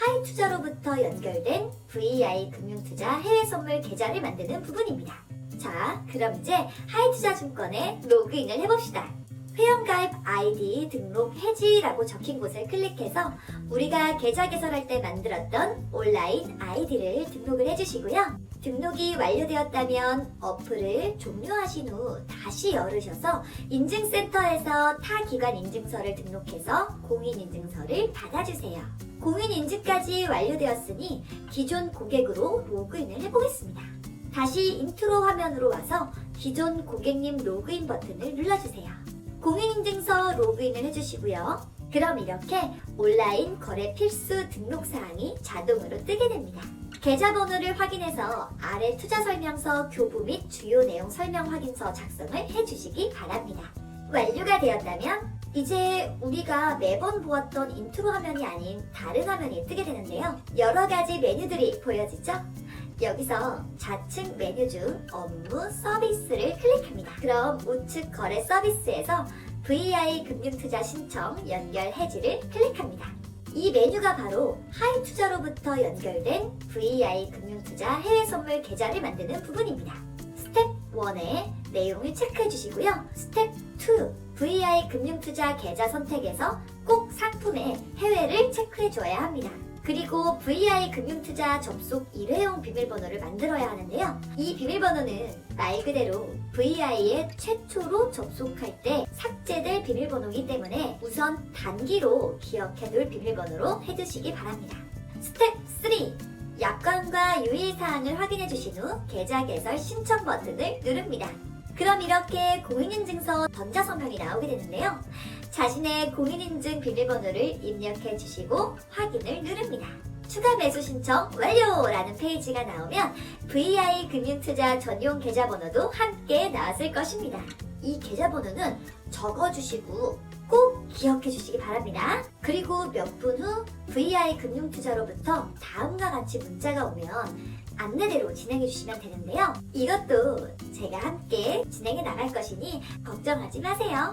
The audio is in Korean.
하이투자로부터 연결된 VI 금융투자 해외 선물 계좌를 만드는 부분입니다. 자, 그럼 이제 하이투자증권에 로그인을 해봅시다. 회원가입 아이디 등록 해지라고 적힌 곳을 클릭해서 우리가 계좌 개설할 때 만들었던 온라인 아이디를 등록을 해주시고요. 등록이 완료되었다면 어플을 종료하신 후 다시 열으셔서 인증센터에서 타 기관 인증서를 등록해서 공인인증서를 받아주세요. 공인인증까지 완료되었으니 기존 고객으로 로그인을 해보겠습니다. 다시 인트로 화면으로 와서 기존 고객님 로그인 버튼을 눌러주세요. 공인인증서 로그인을 해주시고요. 그럼 이렇게 온라인 거래 필수 등록 사항이 자동으로 뜨게 됩니다. 계좌번호를 확인해서 아래 투자 설명서 교부 및 주요 내용 설명 확인서 작성을 해주시기 바랍니다. 완료가 되었다면 이제 우리가 매번 보았던 인트로 화면이 아닌 다른 화면이 뜨게 되는데요. 여러 가지 메뉴들이 보여지죠? 여기서 좌측 메뉴 중 업무 서비스를 클릭합니다. 그럼 우측 거래 서비스에서 VI 금융투자 신청 연결 해지를 클릭합니다. 이 메뉴가 바로 하이 투자로부터 연결된 VI 금융투자 해외 선물 계좌를 만드는 부분입니다. 스텝 1의 내용을 체크해 주시고요. 스텝 2 VI 금융투자 계좌 선택에서 꼭 상품의 해외를 체크해 줘야 합니다. 그리고 VI 금융투자 접속 일회용 비밀번호를 만들어야 하는데요. 이 비밀번호는 말 그대로 VI에 최초로 접속할 때 삭제될 비밀번호이기 때문에 우선 단기로 기억해둘 비밀번호로 해두시기 바랍니다. 스텝 3. 약관과 유의사항을 확인해 주신 후 계좌 개설 신청 버튼을 누릅니다. 그럼 이렇게 공인인증서 전자서명이 나오게 되는데요. 자신의 공인인증 비밀번호를 입력해 주시고 확인을 누릅니다. 추가 매수 신청 완료라는 페이지가 나오면 VI 금융투자 전용 계좌번호도 함께 나왔을 것입니다. 이 계좌번호는 적어주시고 꼭 기억해 주시기 바랍니다. 그리고 몇 분 후 VI 금융투자로부터 다음과 같이 문자가 오면 안내대로 진행해 주시면 되는데요. 이것도 제가 함께 진행해 나갈 것이니 걱정하지 마세요.